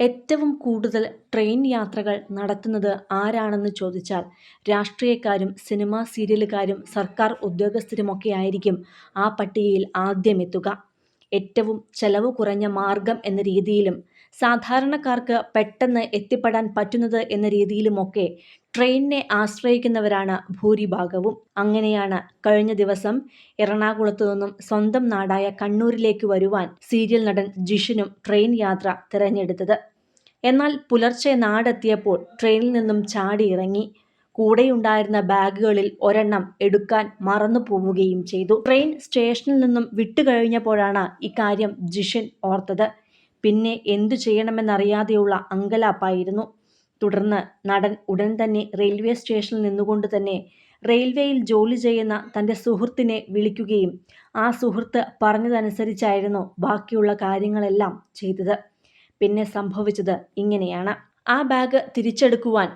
ഏറ്റവും കൂടുതൽ ട്രെയിൻ യാത്രകൾ നടത്തുന്നത് ആരാണെന്ന് ചോദിച്ചാൽ രാഷ്ട്രീയക്കാരും സിനിമാ സീരിയലുകാരും സർക്കാർ ഉദ്യോഗസ്ഥരുമൊക്കെ ആയിരിക്കും ആ പട്ടികയിൽ ആദ്യമെത്തുക. ഏറ്റവും ചെലവ് കുറഞ്ഞ മാർഗം എന്ന രീതിയിലും സാധാരണക്കാർക്ക് പെട്ടെന്ന് എത്തിപ്പെടാൻ പറ്റുന്നത് എന്ന രീതിയിലുമൊക്കെ ട്രെയിനിനെ ആശ്രയിക്കുന്നവരാണ് ഭൂരിഭാഗവും. അങ്ങനെയാണ് കഴിഞ്ഞ ദിവസം എറണാകുളത്തു നിന്നും സ്വന്തം നാടായ കണ്ണൂരിലേക്ക് വരുവാൻ സീരിയൽ നടൻ ജിഷനും ട്രെയിൻ യാത്ര തിരഞ്ഞെടുത്തത്. എന്നാൽ പുലർച്ചെ നാടെത്തിയപ്പോൾ ട്രെയിനിൽ നിന്നും ചാടിയിറങ്ങി. കൂടെയുണ്ടായിരുന്ന ബാഗുകളിൽ ഒരെണ്ണം എടുക്കാൻ മറന്നു പോവുകയും ചെയ്തു. ട്രെയിൻ സ്റ്റേഷനിൽ നിന്നും വിട്ടുകഴിഞ്ഞപ്പോഴാണ് ഇക്കാര്യം ജിഷൻ ഓർത്തത്. പിന്നെ എന്തു ചെയ്യണമെന്നറിയാതെയുള്ള അങ്കലാപ്പായിരുന്നു. തുടർന്ന് നടൻ ഉടൻ തന്നെ റെയിൽവേ സ്റ്റേഷനിൽ നിന്നുകൊണ്ട് തന്നെ റെയിൽവേയിൽ ജോലി ചെയ്യുന്ന തന്റെ സുഹൃത്തിനെ വിളിക്കുകയും ആ സുഹൃത്ത് പറഞ്ഞതനുസരിച്ചായിരുന്നു ബാക്കിയുള്ള കാര്യങ്ങളെല്ലാം ചെയ്തത്. പിന്നെ സംഭവിച്ചത് ഇങ്ങനെയാണ്. ആ ബാഗ് തിരിച്ചെടുക്കുവാൻ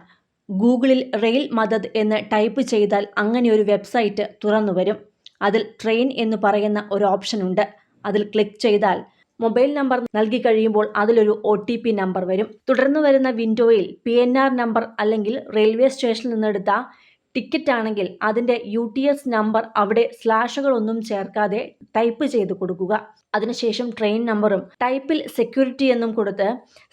ഗൂഗിളിൽ റെയിൽ മദദ് എന്ന് ടൈപ്പ് ചെയ്താൽ അങ്ങനെ ഒരു വെബ്സൈറ്റ് തുറന്നു വരും അതിൽ ട്രെയിൻ എന്ന് പറയുന്ന ഒരു ഓപ്ഷൻ ഉണ്ട് അതിൽ ക്ലിക്ക് ചെയ്താൽ മൊബൈൽ നമ്പർ നൽകി കഴിയുമ്പോൾ അതിലൊരു ഒ ടി പി നമ്പർ വരും. തുടർന്ന് വരുന്ന വിൻഡോയിൽ പി എൻ ആർ നമ്പർ അല്ലെങ്കിൽ റെയിൽവേ സ്റ്റേഷനിൽ നിന്നെടുത്ത ടിക്കറ്റ് ആണെങ്കിൽ അതിന്റെ യു ടി എസ് നമ്പർ അവിടെ സ്ലാഷുകളൊന്നും ചേർക്കാതെ ടൈപ്പ് ചെയ്ത് കൊടുക്കുക. അതിനുശേഷം ട്രെയിൻ നമ്പറും ടൈപ്പിൽ സെക്യൂരിറ്റി എന്നും കൊടുത്ത്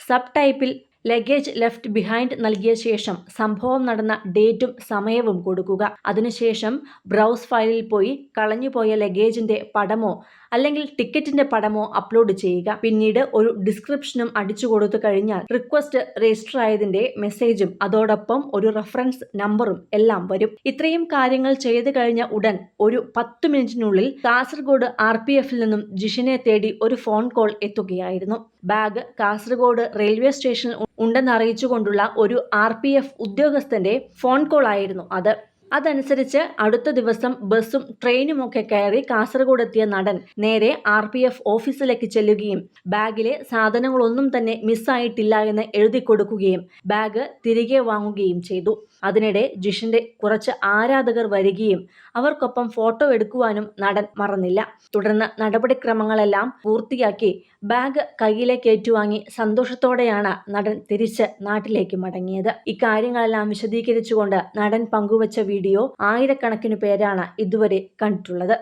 സബ് ടൈപ്പിൽ ലഗേജ് ലെഫ്റ്റ് ബിഹൈൻഡ് നൽകിയ ശേഷം സംഭവം നടന്ന ഡേറ്റും സമയവും കൊടുക്കുക. അതിനുശേഷം ബ്രൗസ് ഫയലിൽ പോയി കളഞ്ഞുപോയ ലഗേജിന്റെ പടമോ അല്ലെങ്കിൽ ടിക്കറ്റിന്റെ പടമോ അപ്ലോഡ് ചെയ്യുക. പിന്നീട് ഒരു ഡിസ്ക്രിപ്ഷനും അടിച്ചു കൊടുത്തു കഴിഞ്ഞാൽ റിക്വസ്റ്റ് രജിസ്റ്റർ ആയതിന്റെ മെസ്സേജും അതോടൊപ്പം ഒരു റഫറൻസ് നമ്പറും എല്ലാം വരും. ഇത്രയും കാര്യങ്ങൾ ചെയ്തു കഴിഞ്ഞ ഉടൻ ഒരു പത്ത് മിനിറ്റിനുള്ളിൽ കാസർഗോഡ് ആർ പി എഫിൽ നിന്നും ജിഷിനെ തേടി ഒരു ഫോൺ കോൾ എത്തുകയായിരുന്നു. ബാഗ് കാസർഗോഡ് റെയിൽവേ സ്റ്റേഷനിൽ ഉണ്ടെന്ന് ഉണ്ടെന്നറിയിച്ചുകൊണ്ടുള്ള ഒരു ആർ പി എഫ് ഉദ്യോഗസ്ഥന്റെ ഫോൺ കോൾ ആയിരുന്നു അത്. അതനുസരിച്ച് അടുത്ത ദിവസം ബസ്സും ട്രെയിനുമൊക്കെ കയറി കാസർഗോഡ് എത്തിയ നടൻ നേരെ ആർ പി എഫ് ഓഫീസിലേക്ക് ചെല്ലുകയും ബാഗിലെ സാധനങ്ങളൊന്നും തന്നെ മിസ്സായിട്ടില്ല എന്ന് എഴുതി കൊടുക്കുകയും ബാഗ് തിരികെ വാങ്ങുകയും ചെയ്തു. അതിനിടെ ജിഷിന്റെ കുറച്ച് ആരാധകർ വരികയും അവർക്കൊപ്പം ഫോട്ടോ എടുക്കുവാനും നടൻ മറന്നില്ല. തുടർന്ന് നടപടിക്രമങ്ങളെല്ലാം പൂർത്തിയാക്കി ബാഗ് കയ്യിലേക്ക് ഏറ്റുവാങ്ങി സന്തോഷത്തോടെയാണ് നടൻ തിരിച്ച് നാട്ടിലേക്ക് മടങ്ങിയത്. ഇക്കാര്യങ്ങളെല്ലാം വിശദീകരിച്ചുകൊണ്ട് നടൻ പങ്കുവച്ച വീഡിയോ ആയിരക്കണക്കിന് പേരാണ് ഇതുവരെ കണ്ടിട്ടുള്ളത്.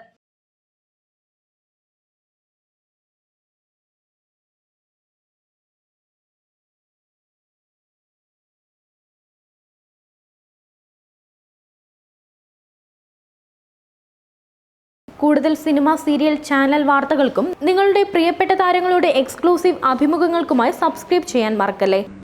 കൂടുതൽ സിനിമ സീരിയൽ ചാനൽ വാർത്തകൾക്കും നിങ്ങളുടെ പ്രിയപ്പെട്ട താരങ്ങളുടെ എക്സ്ക്ലൂസീവ് അഭിമുഖങ്ങൾക്കുമായി സബ്സ്ക്രൈബ് ചെയ്യാൻ മറക്കല്ലേ